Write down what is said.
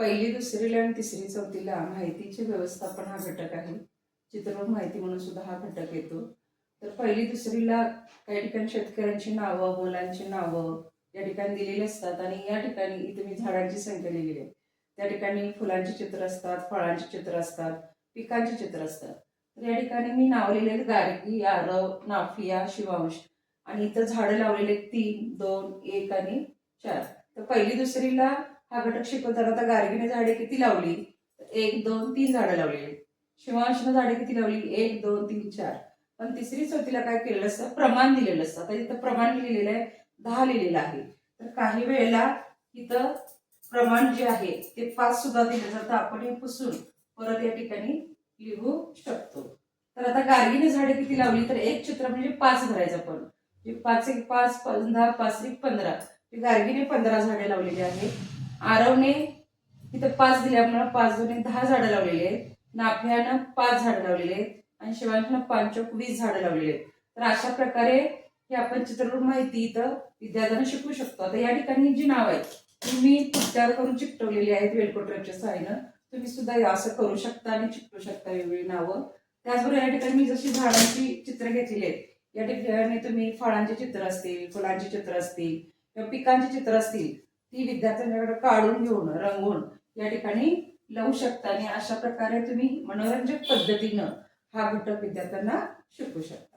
पहिली दुसरीला आणि तिसरी चौथीला माहितीचे व्यवस्थापन हा घटक आहे. चित्रपट माहिती म्हणून सुद्धा हा घटक येतो. तर पहिली दुसरीला काही ठिकाणी शेतकऱ्यांची नावं मुलांची नावं या ठिकाणी दिलेली असतात आणि या ठिकाणी इथे मी झाडांची संख्या लिहिलेली आहे. त्या ठिकाणी फुलांची चित्र असतात फळांची चित्र असतात पिकांची चित्र असतात. तर या ठिकाणी मी नाव लिहिलेले गारगी आरव नाफिया शिवांश आणि इथं झाडं लावलेले तीन दोन एक आणि चार. तर पहिली दुसरीला हा घटक शिकवताना आता गार्गीने झाडे किती लावली? एक दोन तीन झाडं लावलेली शिवांशनं झाडे किती लावली? एक दोन तीन चार. पण तिसरी चौथीला काय केलेलं असतं? प्रमाण दिलेलं असतं. आता इथं प्रमाण लिहिलेलं आहे दहा लिहिलेलं आहे. तर काही वेळेला इथं प्रमाण जे आहे ते पाच सुद्धा दिलं जातं आपण हे पुसून परत या ठिकाणी लिहू शकतो. तर आता गार्गीने झाडे किती लावली? तर एक चित्र म्हणजे पाच धरायचं आपण. म्हणजे पाच एक पाच पंधरा दहा पाच एक पंधरा. म्हणजे गार्गीने पंधरा झाडे लावलेली आहेत. आरवने इथं पाच दिल्यामुळे पाच दोन दहा झाडं लावलेली आहेत. नाफ्यानं पाच झाडं लावलेली आहेत आणि शिवांशनं पाचोक वीस झाडं लावलेली आहेत. तर अशा प्रकारे हे आपण चित्ररूप माहिती इथं विद्यार्थ्यांना शिकू शकतो. आता या ठिकाणी जी नाव आहेत ती मी करून चिकटवलेली आहेत वेलकोटरच्या सहाय्यानं. तुम्ही सुद्धा असं करू शकता आणि चिकटू शकता वेगवेगळी नावं. त्याचबरोबर या ठिकाणी मी जशी झाडांची चित्र घेतलेली आहेत या ठिकाणी तुम्ही फळांचे चित्र असतील फुलांची चित्र असतील किंवा पिकांची चित्र असतील ती विद्यार्थ्यांच्याकडे काढून घेऊन रंगवून या ठिकाणी लावू शकता आणि अशा प्रकारे तुम्ही मनोरंजक पद्धतीनं हा घटक विद्यार्थ्यांना शिकू शकता.